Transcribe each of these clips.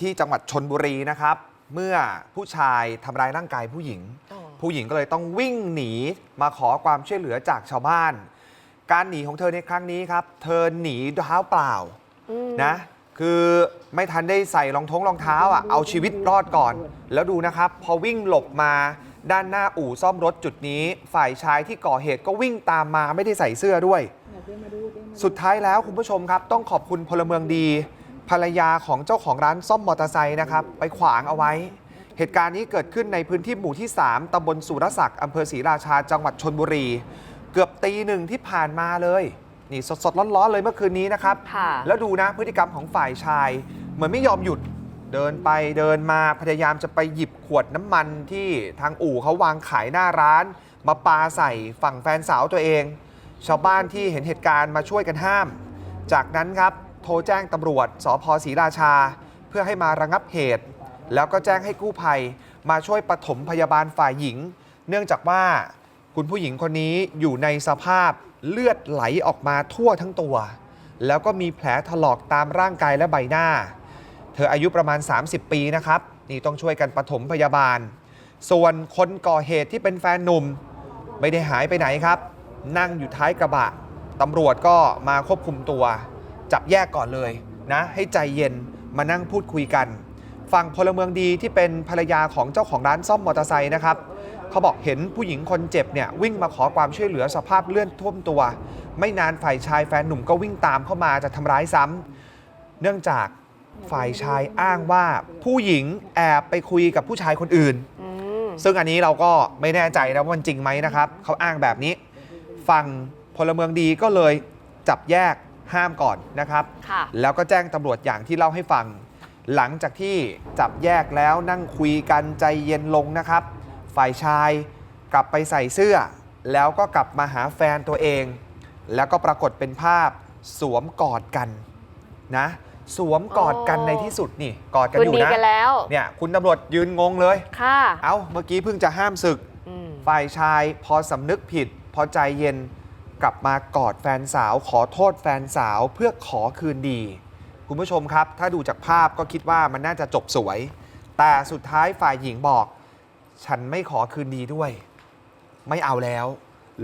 ที่จังหวัดชนบุรีนะครับ เมื่อผู้ชายทำร้ายร่างกายผู้หญิงอ๋อผู้หญิงก็เลยต้องวิ่งหนีมาขอความช่วยเหลือจากชาวบ้าน การหนีของเธอในครั้งนี้ครับ เธอหนีเท้าเปล่าอืมนะ คือไม่ทันได้ใส่รองท้องรองเท้าอะเอาชีวิตรอดก่อน แล้วดูนะครับ พอวิ่งหลบมาด้านหน้าอู่ซ่อมรถจุดนี้ ฝ่ายชายที่ก่อเหตุก็วิ่งตามมาไม่ได้ใส่เสื้อด้วย สุดท้ายแล้วคุณผู้ชมครับ ต้องขอบคุณพลเมืองดี ภรรยาของเจ้าของร้านซ่อมมอเตอร์ไซค์นะครับไปขวางเอาไว้ เหตุการณ์นี้เกิดขึ้นในพื้นที่หมู่ที่ 3ตำบลสุรศักดิ์อำเภอศรีราชาจังหวัดชนบุรี เกือบตีหนึ่งที่ผ่านมาเลย นี่สดๆร้อนๆเลยเมื่อคืนนี้นะครับ ค่ะ แล้วดูนะพฤติกรรมของฝ่ายชาย เหมือนไม่ยอมหยุดเดินไปเดินมาพยายามจะไปหยิบขวดน้ำมันที่ทางอู่เขาวางขายหน้าร้าน มาปาใส่ฝั่งแฟนสาวตัวเอง ชาวบ้านที่เห็นเหตุการณ์มาช่วยกันห้าม จากนั้นครับ โทรแจ้งตำรวจสพศรีราชา เพื่อให้มาระงับเหตุ แล้วก็แจ้งให้กู้ภัย มาช่วยปฐมพยาบาลฝ่ายหญิง เนื่องจากว่าคุณผู้หญิงคนนี้อยู่ในสภาพเลือดไหลออกมาทั่วทั้งตัว แล้วก็มีแผลถลอกตามร่างกายและใบหน้า เธออายุประมาณ 30 ปีนะครับ นี่ต้องช่วยกันปฐมพยาบาล ส่วนคนก่อเหตุที่เป็นแฟนหนุ่ม ไม่ได้หายไปไหนครับ นั่งอยู่ท้ายกระบะตำรวจก็มาควบคุมตัว จับแยกก่อนเลยนะ ให้ใจเย็นมานั่งพูดคุยกันฝั่งพลเมืองดีที่เป็นภรรยาของเจ้าของร้านซ่อมมอเตอร์ไซค์นะครับเขาบอกเห็นผู้หญิงคนเจ็บเนี่ยวิ่งมาขอความช่วยเหลือสภาพเลื่อนท่วมตัว ไม่นานฝ่ายชายแฟนหนุ่มก็วิ่งตามเข้ามาจะทำร้ายซ้ำเนื่องจากฝ่ายชายอ้างว่าผู้หญิงแอบไปคุยกับผู้ชายคนอื่นอืมซึ่งอันนี้เราก็ไม่แน่ใจนะว่ามันจริงไหมนะครับเขาอ้างแบบนี้ ฝั่งพลเมืองดีก็เลยจับแยก ห้ามก่อนนะครับ ค่ะ แล้วก็แจ้งตำรวจอย่างที่เล่าให้ฟัง หลังจากที่จับแยกแล้วนั่งคุยกันใจเย็นลงนะครับ ฝ่ายชายกลับไปใส่เสื้อ แล้วก็กลับมาหาแฟนตัวเอง แล้วก็ปรากฏเป็นภาพสวมกอดกันนะ สวมกอดกันโอ้ ในที่สุดนี่กอดกันคือนยู่ดีนะกันแล้ว เนี่ยคุณตำรวจยืนงงเลย ค่ะเอ้าเมื่อกี้เพิ่งจะห้ามศึก อืม ฝ่ายชายพอสำนึกผิด พอใจเย็น กลับมากอดแฟนสาว ขอโทษแฟนสาวเพื่อขอคืนดี คุณผู้ชมครับ ถ้าดูจากภาพก็คิดว่ามันน่าจะจบสวย แต่สุดท้ายฝ่ายหญิงบอก ฉันไม่ขอคืนดีด้วย ไม่เอาแล้ว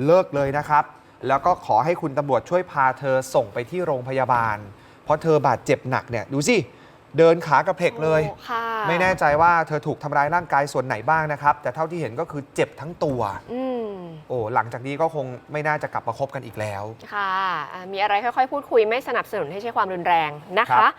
เลิกเลยนะครับ แล้วก็ขอให้คุณตำรวจช่วยพาเธอส่งไปที่โรงพยาบาล เพราะเธอบาดเจ็บหนักเนี่ยดูสิเดินขากระเพกเลย โอ้ค่ะไม่แน่ใจว่าเธอถูกทำร้ายร่างกายส่วนไหนบ้างนะครับ แต่เท่าที่เห็นก็คือเจ็บทั้งตัว อืม โอ้หลังจากนี้ก็คงไม่น่าจะกลับมาคบกันอีกแล้ว ค่ะอะมีอะไรค่อยๆ พูดคุยไม่สนับสนุนให้ใช้ความรุนแรงนะครัคะ บ